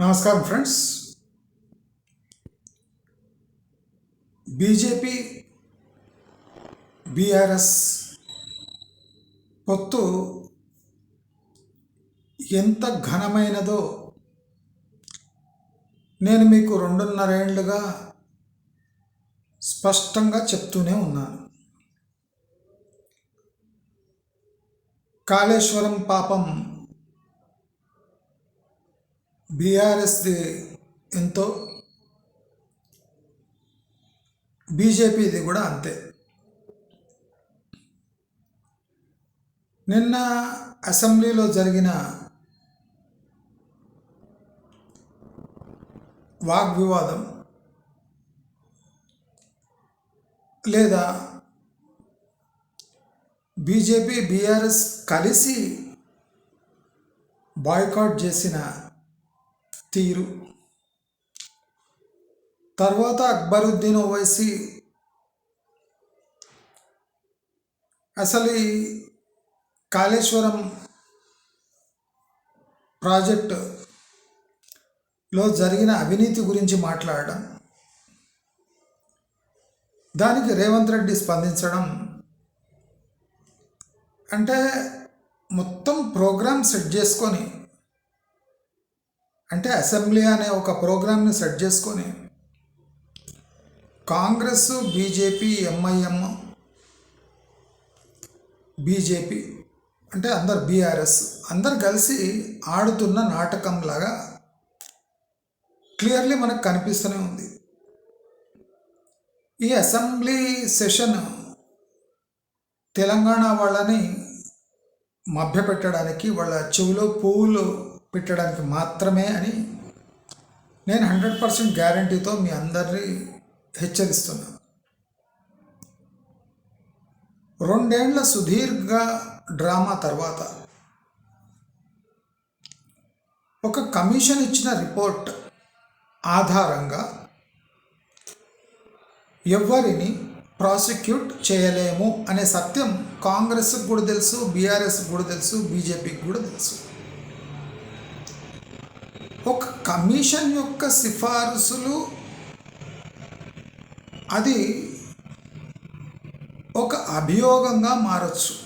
నమస్కారం friends. BJP BRS పొత్తు ఎంత ఘనమైనదో నేను మీకు రెండున్నర ఏళ్ళుగా స్పష్టంగా చెప్తూనే ఉన్నాను. కాళేశ్వరం పాపం బీఆర్ఎస్ది ఎంతో బీజేపీది కూడా అంతే. నిన్న అసెంబ్లీలో జరిగిన వాగ్వివాదం లేదా బీజేపీ బీఆర్ఎస్ కలిసి బాయ్కాట్ చేసిన తీరు. తర్వాత అక్బరుద్దీన్ ఓవైసీ అసలు ఈ కాళేశ్వరం ప్రాజెక్టులో జరిగిన అవినీతి గురించి మాట్లాడడం దానికి రేవంత్ రెడ్డి స్పందించడం అంటే మొత్తం ప్రోగ్రామ్ సెట్ చేసుకొని అంటే అసెంబ్లీ అనే ఒక ప్రోగ్రామ్ని సెట్ చేసుకొని కాంగ్రెస్ బీజేపీ ఎంఐఎం బీజేపీ అంటే అందరు బీఆర్ఎస్ అందరు కలిసి ఆడుతున్న నాటకంలాగా క్లియర్లీ మనకు కనిపిస్తూనే ఉంది. ఈ అసెంబ్లీ సెషన్ తెలంగాణ వాళ్ళని మభ్యపెట్టడానికి వాళ్ళ చెవిలో పువ్వులు పెట్టడానికి మాత్రమే అని నేను హండ్రెడ్ పర్సెంట్ గ్యారంటీతో మీ అందరినీ హెచ్చరిస్తున్నాను. రెండేళ్ళ సుదీర్ఘ డ్రామా తర్వాత ఒక కమిషన్ ఇచ్చిన రిపోర్ట్ ఆధారంగా ఎవరిని ప్రాసిక్యూట్ చేయలేము అనే సత్యం కాంగ్రెస్కి కూడా తెలుసు బీఆర్ఎస్కి కూడా తెలుసు బీజేపీకి కూడా తెలుసు. ఒక కమిషన్ యొక్క సిఫారసులు అది ఒక అభియోగంగా మారచ్చు.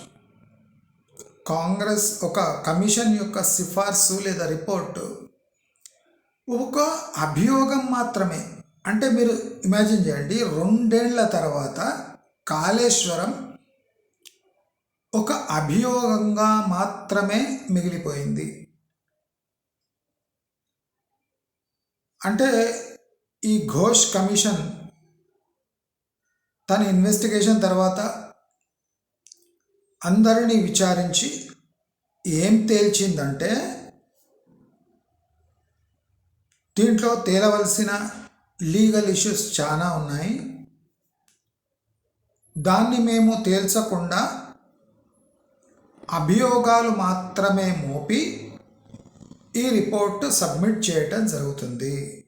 కాంగ్రెస్ ఒక కమిషన్ యొక్క సిఫార్సు లేదా రిపోర్టు ఒక అభియోగం మాత్రమే. అంటే మీరు ఇమాజిన్ చేయండి రెండేళ్ళ తర్వాత కాళేశ్వరం ఒక అభియోగంగా మాత్రమే మిగిలిపోయింది. అంటే ఈ ఘోష్ కమిషన్ తన ఇన్వెస్టిగేషన్ తర్వాత అందరినీ విచారించి ఏం తేల్చిందంటే దీంట్లో తేలవలసిన లీగల్ ఇష్యూస్ చాలా ఉన్నాయి. దాన్ని మేము తేల్చకుండా అభియోగాలు మాత్రమే మోపి ఈ రిపోర్ట్ సబ్మిట్ చేయటం జరుగుతుంది.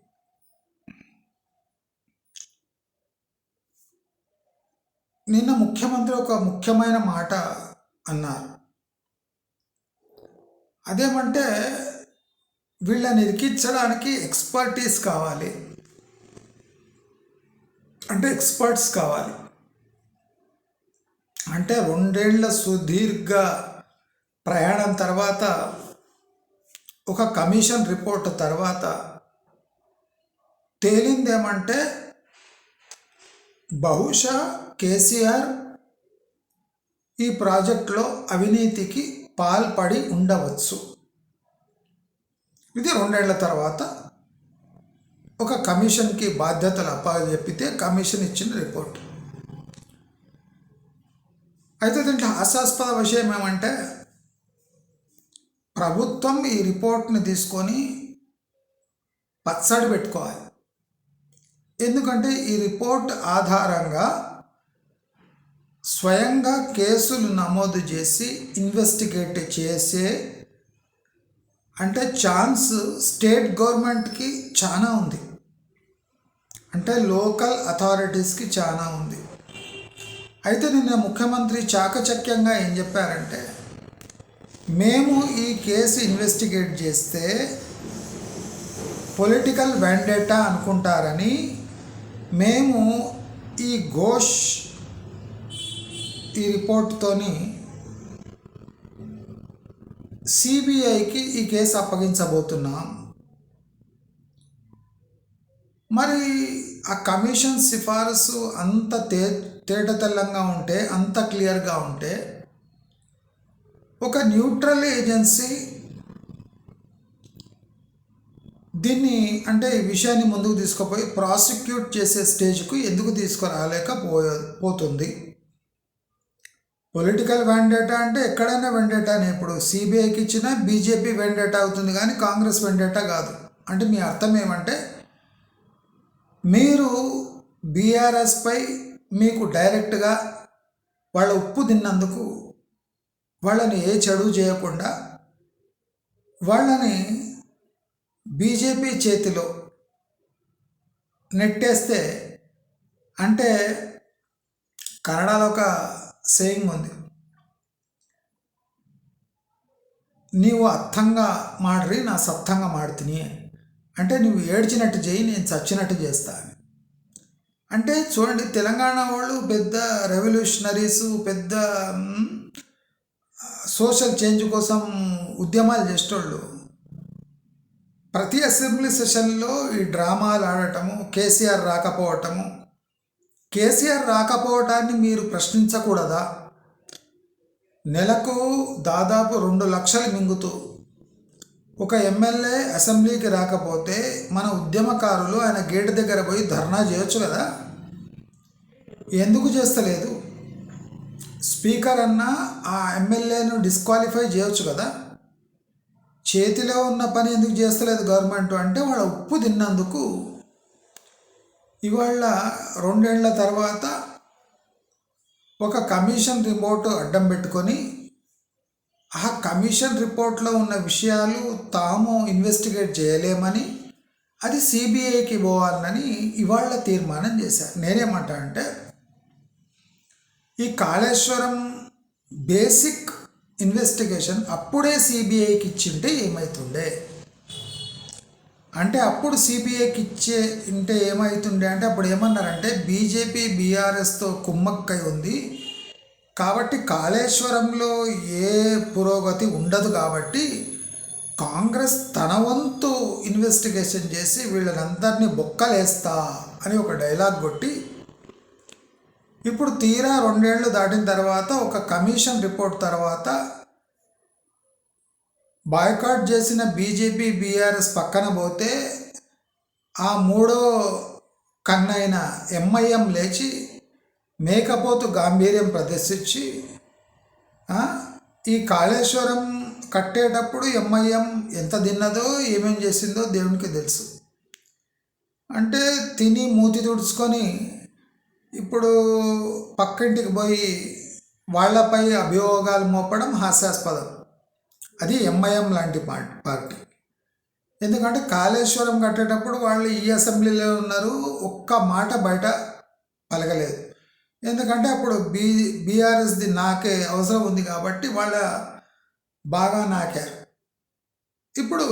నిన్న ముఖ్యమంత్రి ఒక ముఖ్యమైన మాట అన్నారు. అదేమంటే వీళ్ళని ఇరికించడానికి ఎక్స్పర్టీస్ కావాలి. అంటే ఎక్స్పర్ట్స్ కావాలి. అంటే రెండేళ్ళ సుదీర్ఘ ప్రయాణం తర్వాత ఒక కమిషన్ రిపోర్ట్ తర్వాత తేలిందేమంటే బహుశా కేసీఆర్ ఈ ప్రాజెక్టులో అవినీతికి పాల్పడి ఉండవచ్చు. ఇది రెండేళ్ళ తర్వాత ఒక కమిషన్కి బాధ్యతలు అప్పచెప్పితే కమిషన్ ఇచ్చిన రిపోర్ట్. అయితే దీంట్లో హాస్యాస్పద విషయం ఏమంటే ప్రభుత్వం ఈ రిపోర్ట్ని తీసుకొని పచ్చడి పెట్టుకోవాలి. ఎందుకంటే ఈ రిపోర్ట్ ఆధారంగా స్వయంగా కేసులు నమోదు చేసి ఇన్వెస్టిగేట్ చేసే అంటే ఛాన్స్ స్టేట్ గవర్నమెంట్కి చాలా ఉంది. అంటే లోకల్ అథారిటీస్కి చాలా ఉంది. అయితే నిన్న ముఖ్యమంత్రి చాకచక్యంగా ఏం చెప్పారంటే మేము ఈ కేసు ఇన్వెస్టిగేట్ చేస్తే పొలిటికల్ వ్యాండేటా అనుకుంటారని మేము ఈ ఘోష్ ఈ రిపోర్ట్తోని సిబిఐకి ఈ కేసు అప్పగించబోతున్నాం. మరి ఆ కమిషన్ సిఫారసు అంత తే తేటతెల్లంగా ఉంటే అంత క్లియర్గా ఉంటే ఒక న్యూట్రల్ ఏజెన్సీ దీన్ని అంటే ఈ విషయాన్ని ముందుకు తీసుకుపోయి ప్రాసిక్యూట్ చేసే స్టేజ్కు ఎందుకు తీసుకురాలేకపోయే పోతుంది? పొలిటికల్ వెండేటా అంటే ఎక్కడైనా వెండేటానే. ఇప్పుడు సిబిఐకి ఇచ్చిన బీజేపీ వెండేటా అవుతుంది కానీ కాంగ్రెస్ వెండేటా కాదు. అంటే మీ అర్థం ఏమంటే మీరు బీఆర్ఎస్పై మీకు డైరెక్ట్గా వాళ్ళ ఉప్పు తిన్నందుకు వాళ్ళని ఏ చెడు చేయకుండా వాళ్ళని బీజేపీ చేతిలో నెట్టేస్తే అంటే కన్నడలో ఒక సేయింగ్ ఉంది. నీవు అర్థంగా మాడ్రి నా సత్తంగా మాడుతుని అంటే నువ్వు ఏడ్చినట్టు చేయి నేను చచ్చినట్టు చేస్తా అని. అంటే చూడండి తెలంగాణ వాళ్ళు పెద్ద రెవల్యూషనరీస్ పెద్ద సోషల్ చేంజ్ కోసం ఉద్యమాలు చేసేటోళ్ళు. ప్రతి అసెంబ్లీ సెషన్లో ఈ డ్రామాలు ఆడటము కేసీఆర్ రాకపోవటము. కేసీఆర్ రాకపోవటాన్ని మీరు ప్రశ్నించకూడదా? నెలకు దాదాపు రెండు లక్షలు మింగుతూ ఒక ఎమ్మెల్యే అసెంబ్లీకి రాకపోతే మన ఉద్యమకారులు ఆయన గేటు దగ్గర పోయి ధర్నా చేయొచ్చు కదా? ఎందుకు చేస్తలేదు? స్పీకర్ అన్న ఆ ఎమ్మెల్యేను డిస్క్వాలిఫై చేయొచ్చు కదా? చేతిలో ఉన్న పని ఎందుకు చేస్తలేదు గవర్నమెంట్ అంటే వాళ్ళ ఉప్పు తిన్నందుకు. ఇవాళ రెండేళ్ళ తర్వాత ఒక కమిషన్ రిపోర్ట్ అడ్డం పెట్టుకొని ఆ కమిషన్ రిపోర్ట్లో ఉన్న విషయాలు తాము ఇన్వెస్టిగేట్ చేయలేమని అది సిబిఐకి పోవాలని ఇవాళ తీర్మానం చేశారు. నేనేమంటా అంటే ఈ కాళేశ్వరం బేసిక్ ఇన్వెస్టిగేషన్ అప్పుడే సిబిఐకి ఇచ్చింటే ఏమవుతుండే అంటే అప్పుడు సిబిఐకి ఇచ్చే ఉంటే ఏమవుతుండే అంటే అప్పుడు ఏమన్నారంటే బీజేపీ బీఆర్ఎస్తో కుమ్మక్కై ఉంది. కాబట్టి కాళేశ్వరంలో ఏ పురోగతి ఉండదు కాబట్టి కాంగ్రెస్ తన వంతు ఇన్వెస్టిగేషన్ చేసి వీళ్ళనందరినీ బొక్కలేస్తా అని ఒక డైలాగ్ కొట్టి ఇప్పుడు తీరా రెండేళ్ళు దాటిన తర్వాత ఒక కమిషన్ రిపోర్ట్ తర్వాత బాయ్కాట్ చేసిన బీజేపీ బీఆర్ఎస్ పక్కన పోతే ఆ మూడో కన్నైన ఎంఐఎం లేచి మేకపోతు గాంభీర్యం ప్రదర్శించి ఈ కాళేశ్వరం కట్టేటప్పుడు ఎంఐఎం ఎంత తిన్నదో ఏమేం చేసిందో దేవునికి తెలుసు. అంటే తిని మూతి తుడుచుకొని ఇప్పుడు పక్కింటికి పోయి వాళ్ళపై అభియోగాలు మోపడం హాస్యాస్పదం. అది ఎంఐఎం లాంటి పార్టీ ఎందుకంటే కాళేశ్వరం కట్టేటప్పుడు వాళ్ళు ఈ అసెంబ్లీలో ఉన్నారు ఒక్క మాట బయట పలకలేదు. ఎందుకంటే అప్పుడు బీ బీఆర్ఎస్ది నాకే అవసరం ఉంది కాబట్టి వాళ్ళ బాగా నాకారు. ఇప్పుడు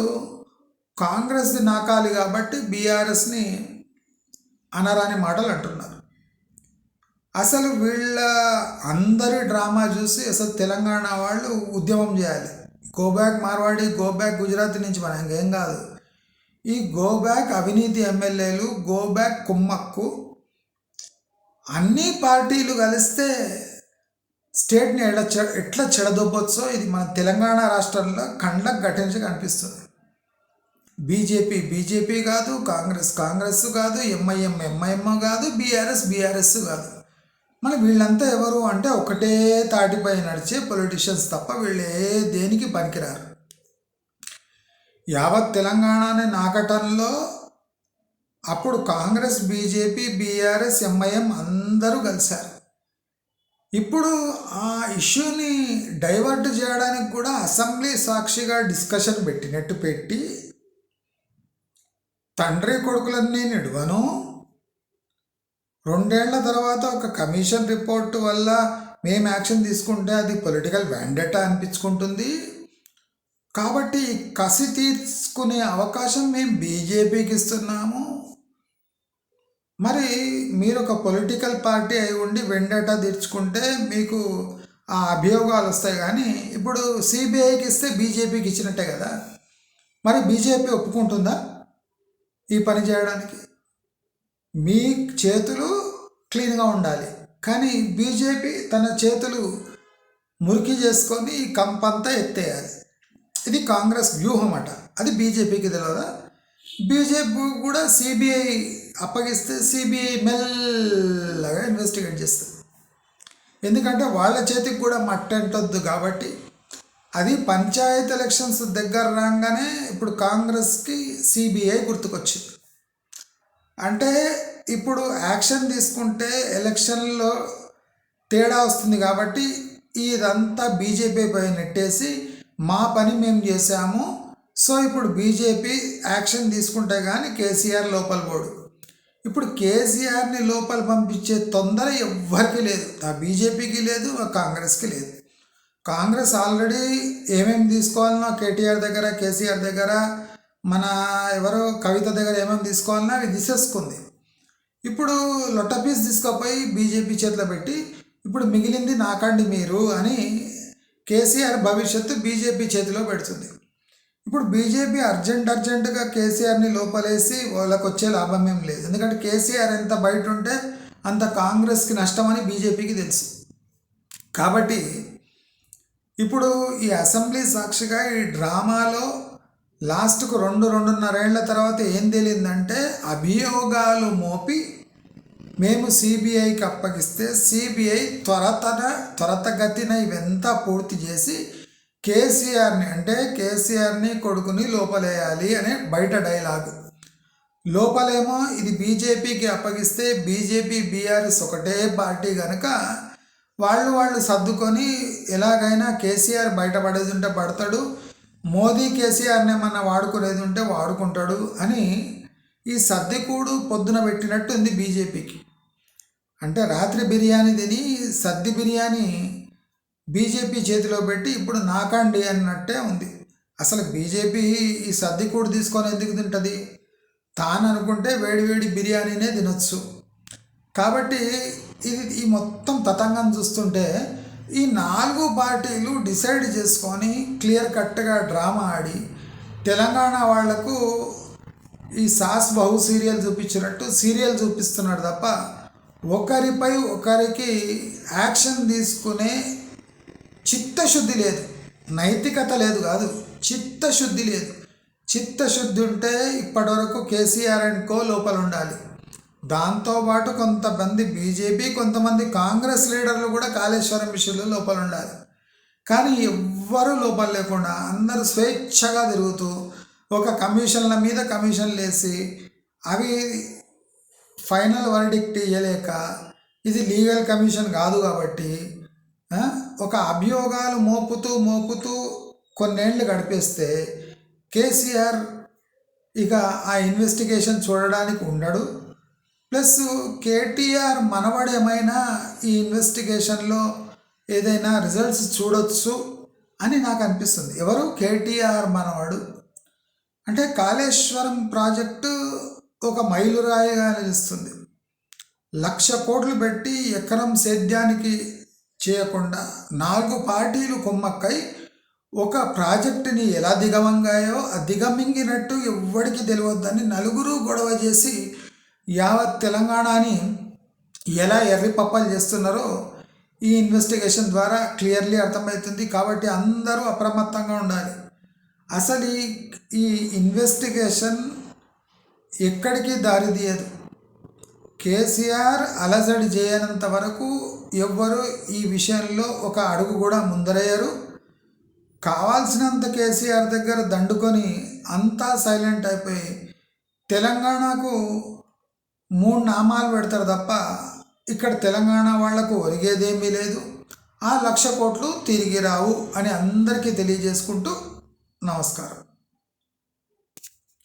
కాంగ్రెస్ది నాకాలి కాబట్టి బీఆర్ఎస్ని అనరాని మాటలు అంటున్నారు. అసలు వీళ్ళ అందరి డ్రామా చూసి అసలు తెలంగాణ వాళ్ళు ఉద్యమం చేయాలి. Go back Marwari go back Gujarat నుంచి మనం ఇంకేం కాదు. ఈ గో బ్యాక్ అవినీతి ఎమ్మెల్యేలు గో బ్యాక్ కుమ్మక్కు అన్ని పార్టీలు కలిస్తే స్టేట్ని ఎట్లా చె ఎట్లా చెడదొబ్బొచ్చో ఇది మన తెలంగాణ రాష్ట్రంలో కండ్లకు గట్టించి కనిపిస్తుంది. బీజేపీ బీజేపీ కాదు కాంగ్రెస్ కాంగ్రెస్ కాదు ఎంఐఎం ఎంఐఎం కాదు బీఆర్ఎస్ బీఆర్ఎస్ కాదు. మన వీళ్ళంతా ఎవరు అంటే ఒకటే తాటిపై నడిచే పొలిటీషియన్స్ తప్ప వీళ్ళు ఏ దేనికి పనికిరారు. యావత్ తెలంగాణని నాకటంలో అప్పుడు కాంగ్రెస్ బీజేపీ బీఆర్ఎస్ ఎంఐఎం అందరూ కలిశారు. ఇప్పుడు ఆ ఇష్యూని డైవర్ట్ చేయడానికి కూడా అసెంబ్లీ సాక్షిగా డిస్కషన్ పెట్టినట్టు పెట్టి తండ్రి కొడుకులన్నీ నిడువను రెండేళ్ళ తర్వాత ఒక కమిషన్ రిపోర్ట్ వల్ల మేము యాక్షన్ తీసుకుంటే అది పొలిటికల్ వ్యాండేటా అనిపించుకుంటుంది. కాబట్టి కసి తీర్చుకునే అవకాశం మేము బీజేపీకి ఇస్తున్నాము. మరి మీరు ఒక పొలిటికల్ పార్టీ అయి ఉండి వెండటా తీర్చుకుంటే మీకు ఆ అభియోగాలు వస్తాయి కానీ ఇప్పుడు సిబిఐకి ఇస్తే బీజేపీకి ఇచ్చినట్టే కదా. మరి బీజేపీ ఒప్పుకుంటుందా ఈ పని చేయడానికి? మీ చేతులు క్లీన్గా ఉండాలి. కానీ బీజేపీ తన చేతులు మురికి చేసుకొని కంపంతా ఎత్తేయాలి. ఇది కాంగ్రెస్ వ్యూహం అట అది బీజేపీకి తెలియదా బీజేపీ కూడా సిబిఐ అప్పగిస్తే సిబిఐ మెల్లగా ఇన్వెస్టిగేట్ చేస్తుంది. ఎందుకంటే వాళ్ళ చేతికి కూడా మట్టంటొద్దు కాబట్టి అది పంచాయత్ ఎలక్షన్స్ దగ్గర రాగానే ఇప్పుడు కాంగ్రెస్కి సిబిఐ గుర్తుకొచ్చింది. అంటే ఇప్పుడు యాక్షన్ తీసుకుంటే ఎలక్షన్లో తేడా వస్తుంది కాబట్టి ఇదంతా బీజేపీ పై నెట్టేసి మా పని మేము చేసాము సో ఇప్పుడు బీజేపీ యాక్షన్ తీసుకుంటే కానీ కేసీఆర్ లోపల పోడు. ఇప్పుడు కేసీఆర్ని లోపల పంపించే తొందర ఎవ్వరికి లేదు. ఆ బీజేపీకి లేదు ఆ కాంగ్రెస్కి లేదు. కాంగ్రెస్ ఆల్రెడీ ఏమేమి తీసుకోవాలనో కేటీఆర్ దగ్గర కేసీఆర్ దగ్గర మన ఎవరో కవిత దగ్గర ఏమేమి తీసుకోవాలన్నా అవి తీసేసుకుంది. ఇప్పుడు లొట్టపీస్ తీసుకుపోయి బీజేపీ చేతిలో పెట్టి ఇప్పుడు మిగిలింది నాకండి మీరు అని కేసీఆర్ భవిష్యత్తు బీజేపీ చేతిలో పెడుతుంది. ఇప్పుడు బీజేపీ అర్జెంట్ అర్జెంటుగా కేసీఆర్ని లోపలేసి వాళ్ళకు వచ్చే లాభం ఏం లేదు. ఎందుకంటే కేసీఆర్ ఎంత బయట ఉంటే అంత కాంగ్రెస్కి నష్టమని బీజేపీకి తెలుసు. కాబట్టి ఇప్పుడు ఈ అసెంబ్లీ సాక్షిగా ఈ డ్రామాలో లాస్ట్కు రెండు రెండున్నరేళ్ళ తర్వాత ఏం తేలిందంటే అభియోగాలు మోపి మేము సిబిఐకి అప్పగిస్తే సిబిఐ త్వరతన త్వరతగతిన ఇవంతా పూర్తి చేసి కేసీఆర్ని అంటే కేసీఆర్ని కొడుకుని లోపలేయాలి అనే బయట డైలాగ్. లోపలేమో ఇది బీజేపీకి అప్పగిస్తే బీజేపీ బీఆర్ఎస్ ఒకటే పార్టీ కనుక వాళ్ళు వాళ్ళు సర్దుకొని ఎలాగైనా కేసీఆర్ బయటపడేది ఉంటే పడతాడు మోదీ కేసీఆర్ని ఏమన్నా వాడుకునేది ఉంటే వాడుకుంటాడు అని ఈ సర్దికూడు పొద్దున పెట్టినట్టు ఉంది బీజేపీకి. అంటే రాత్రి బిర్యానీ తిని సర్ది బిర్యానీ బీజేపీ చేతిలో పెట్టి ఇప్పుడు నాకండి అన్నట్టే ఉంది. అసలు బీజేపీ ఈ సర్దికూడు తీసుకొని ఎందుకు తింటుంది? తాను అనుకుంటే వేడివేడి బిర్యానీనే తినొచ్చు. కాబట్టి ఇది ఈ మొత్తం తతంగం చూస్తుంటే ఈ నాలుగు పార్టీలు డిసైడ్ చేసుకొని క్లియర్ కట్గా డ్రామా ఆడి తెలంగాణ వాళ్ళకు ఈ సాస్ బహు సీరియల్ చూపించినట్టు సీరియల్ చూపిస్తున్నాడు తప్ప ఒకరిపై ఒకరికి యాక్షన్ తీసుకునే చిత్తశుద్ధి లేదు. నైతికత లేదు కాదు చిత్తశుద్ధి లేదు. చిత్తశుద్ధి ఉంటే ఇప్పటివరకు కేసీఆర్ అండ్ కో లోపల ఉండాలి. దాంతోపాటు కొంతమంది బీజేపీ కొంతమంది కాంగ్రెస్ లీడర్లు కూడా కాళేశ్వరం విషయంలో లోపల ఉండాలి. కానీ ఎవ్వరూ లోపల లేకుండా అందరూ స్వేచ్ఛగా తిరుగుతూ ఒక కమిషన్ల మీద కమిషన్లు వేసి అవి ఫైనల్ వర్డిక్ట్ ఇవ్వలేక ఇది లీగల్ కమిషన్ కాదు కాబట్టి ఒక అభియోగాలు మోపుతూ మోపుతూ కొన్నేళ్ళు గడిపేస్తే కేసీఆర్ ఇక ఆ ఇన్వెస్టిగేషన్ చూడడానికి ఉండడు. ప్లస్ కేటీఆర్ మనవాడు ఏమైనా ఈ ఇన్వెస్టిగేషన్లో ఏదైనా రిజల్ట్స్ చూడొచ్చు అని నాకు అనిపిస్తుంది. ఎవరు? కేటీఆర్ మనవాడు. అంటే కాళేశ్వరం ప్రాజెక్టు ఒక మైలురాయిగా నిలుస్తుంది. లక్ష కోట్లు పెట్టి ఎకరం సేద్యానికి చేయకుండా నాలుగు పార్టీలు కొమ్మక్కై ఒక ప్రాజెక్టుని ఎలా దిగవంగాయో అదిగమింగినట్టు దిగమింగినట్టు ఎవ్వడికి తెలియద్దని నలుగురు గొడవ చేసి యావత్ తెలంగాణని ఎలా ఎర్రిపప్పాలు చేస్తున్నారో ఈ ఇన్వెస్టిగేషన్ ద్వారా క్లియర్లీ అర్థమవుతుంది కాబట్టి అందరూ అప్రమత్తంగా ఉండాలి. అసలు ఈ ఈ ఇన్వెస్టిగేషన్ ఎక్కడికి దారి తీయదు. కేసీఆర్ అలజడి చేయనంత వరకు ఎవ్వరు ఈ విషయంలో ఒక అడుగు కూడా ముందరయ్యరు కావాల్సినంత కేసీఆర్ దగ్గర దండుకొని అంతా సైలెంట్ అయిపోయి తెలంగాణకు మూడు నామాలు పెడతారు తప్ప ఇక్కడ తెలంగాణ వాళ్ళకు ఒరిగేదేమీ లేదు. ఆ లక్ష కోట్లు తిరిగి రావు అని అందరికీ తెలియజేసుకుంటూ నమస్కారం.